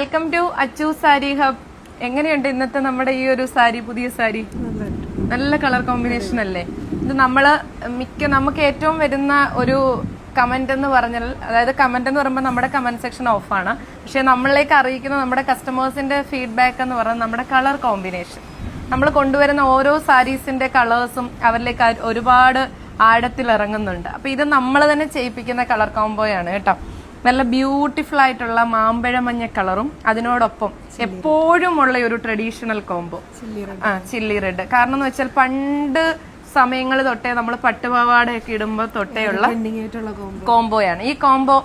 Welcome to Achu sari hub എങ്ങനെയുണ്ട് ഇന്നത്തെ നമ്മുടെ ഈ ഒരു സാരി പുതിയ സാരി നല്ല കളർ കോമ്പിനേഷൻ അല്ലേ? ഇത് നമ്മൾ മിക്ക നമുക്ക് ഏറ്റവും വരുന്ന ഒരു കമന്റ് എന്ന് പറഞ്ഞാൽ അതായത് കമന്റ് എന്ന് പറയുമ്പോൾ നമ്മുടെ കമന്റ് സെക്ഷൻ ഓഫാണ് പക്ഷെ നമ്മളിലേക്ക് അറിയിക്കുന്ന നമ്മുടെ കസ്റ്റമേഴ്സിന്റെ ഫീഡ്ബാക്ക് എന്ന് പറയുന്നത് നമ്മുടെ കളർ കോമ്പിനേഷൻ നമ്മൾ കൊണ്ടുവരുന്ന ഓരോ സാരീസിന്റെ കളേഴ്സും അവരിലേക്ക് ഒരുപാട് ആഴത്തിൽ ഇറങ്ങുന്നുണ്ട്. അപ്പൊ ഇത് നമ്മൾ തന്നെ ചെയ്യിപ്പിക്കുന്ന കളർ കോംബോയാണ് കേട്ടോ. നല്ല ബ്യൂട്ടിഫുൾ ആയിട്ടുള്ള മാമ്പഴ മഞ്ഞ കളറും അതിനോടൊപ്പം എപ്പോഴും ഉള്ള ഒരു ട്രഡീഷണൽ കോംബോ ആ ചില്ലി റെഡ് കാരണം എന്ന് വെച്ചാൽ പണ്ട് സമയങ്ങൾ തൊട്ടേ നമ്മൾ പട്ടുപാവാടയൊക്കെ ഇടുമ്പോൾ തൊട്ടേയുള്ള കോംബോ കോംബോയാണ് ഈ കോംബോ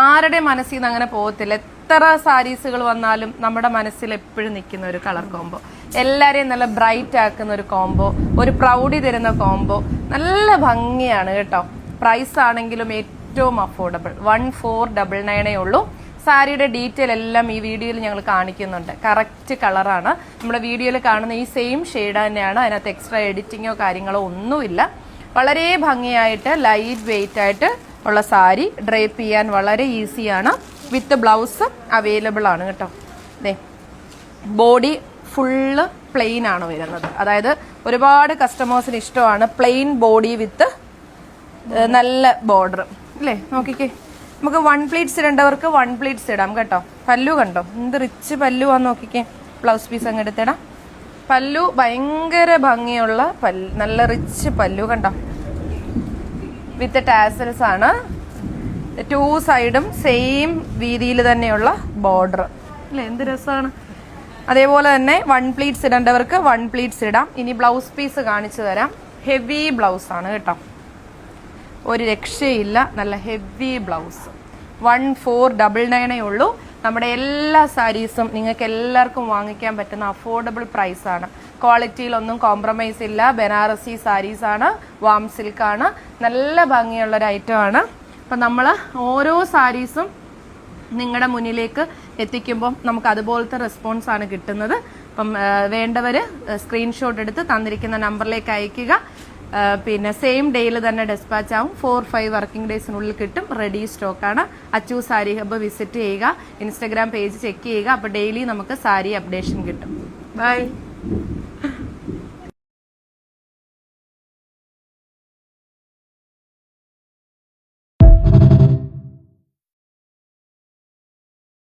ആരുടെ മനസ്സിൽ നിന്ന് അങ്ങനെ പോകത്തില്ല. എത്ര സാരീസുകൾ വന്നാലും നമ്മുടെ മനസ്സിൽ എപ്പോഴും നിൽക്കുന്ന ഒരു കളർ കോംബോ എല്ലാരെയും നല്ല ബ്രൈറ്റ് ആക്കുന്ന ഒരു കോംബോ ഒരു പ്രൗഡി തരുന്ന കോംബോ നല്ല ഭംഗിയാണ് കേട്ടോ. പ്രൈസ് ആണെങ്കിലും ഏറ്റവും അഫോർഡബിൾ വൺ ഫോർ ഡബിൾ നയനേ ഉള്ളൂ. സാരിയുടെ ഡീറ്റെയിൽ എല്ലാം ഈ വീഡിയോയിൽ ഞങ്ങൾ കാണിക്കുന്നുണ്ട്. കറക്റ്റ് കളറാണ് നമ്മുടെ വീഡിയോയിൽ കാണുന്ന ഈ സെയിം ഷെയ്ഡ് തന്നെയാണ്. അതിനകത്ത് എക്സ്ട്രാ എഡിറ്റിങ്ങോ കാര്യങ്ങളോ ഒന്നുമില്ല. വളരെ ഭംഗിയായിട്ട് ലൈറ്റ് വെയിറ്റ് ആയിട്ട് ഉള്ള സാരി ഡ്രേപ്പ് ചെയ്യാൻ വളരെ ഈസിയാണ് വിത്ത് ബ്ലൗസ് അവൈലബിൾ ആണ് കേട്ടോ. അതെ ബോഡി ഫുള്ള് പ്ലെയിൻ ആണ് വരുന്നത്. അതായത് ഒരുപാട് കസ്റ്റമേഴ്സിന് ഇഷ്ടമാണ് പ്ലെയിൻ ബോഡി വിത്ത് നല്ല ബോർഡർ അല്ലേ? നോക്കിക്കേ. നമുക്ക് വൺ പ്ലേറ്റ്സ് ഇടേണ്ടവർക്ക് വൺ പ്ലേറ്റ്സ് ഇടാം കേട്ടോ. പല്ലു കണ്ടോ? എന്ത് റിച്ച് പല്ലു പല്ലുവാന്ന് നോക്കിക്കേ. ബ്ലൗസ് പീസ് അങ്ങ് എടുത്തിടാം. പല്ലു ഭയങ്കര ഭംഗിയുള്ള പല്ല് നല്ല റിച്ച് പല്ലു കണ്ടോ? വിത്ത് ടാസൽസ് ആണ്. ടു സൈഡും സെയിം വീതിയിൽ തന്നെയുള്ള ബോർഡർ അല്ലേ? എന്ത് രസമാണ് അതേപോലെ തന്നെ വൺ പ്ലീറ്റ്സ് ഇടേണ്ടവർക്ക് വൺ പ്ലീറ്റ്സ് ഇടാം. ഇനി ബ്ലൗസ് പീസ് കാണിച്ചു തരാം. ഹെവി ബ്ലൗസ് ആണ് കേട്ടോ. ഒരു രക്ഷയില്ല. നല്ല heavy blouse one four double നയനേ ഉള്ളൂ. നമ്മുടെ എല്ലാ സാരീസും നിങ്ങൾക്ക് എല്ലാവർക്കും വാങ്ങിക്കാൻ പറ്റുന്ന അഫോർഡബിൾ പ്രൈസാണ് ക്വാളിറ്റിയിലൊന്നും കോംപ്രമൈസ് ഇല്ല. ബനാറസി സാരീസാണ് വാം സിൽക്കാണ് നല്ല ഭംഗിയുള്ള ഒരു ഐറ്റം ആണ്. അപ്പം നമ്മൾ ഓരോ സാരീസും നിങ്ങളുടെ മുന്നിലേക്ക് എത്തിക്കുമ്പം നമുക്ക് അതുപോലത്തെ റെസ്പോൺസ് ആണ് കിട്ടുന്നത്. അപ്പം വേണ്ടവർ സ്ക്രീൻഷോട്ട് എടുത്ത് തന്നിരിക്കുന്ന നമ്പറിലേക്ക് അയക്കുക ആ, പിന്നെ സെയിം ഡേയിൽ തന്നെ ഡെസ്പാച്ച് ആവും. ഫോർ ഫൈവ് വർക്കിംഗ് ഡേയ്സിനുള്ളിൽ കിട്ടും. റെഡി സ്റ്റോക്കാണ് അച്ചു സാരി ഹബ്ബ് വിസിറ്റ് ചെയ്യുക. ഇൻസ്റ്റഗ്രാം പേജ് ചെക്ക് ചെയ്യുക. അപ്പോൾ ഡെയിലി നമുക്ക് സാരി അപ്ഡേഷൻ കിട്ടും. ബൈ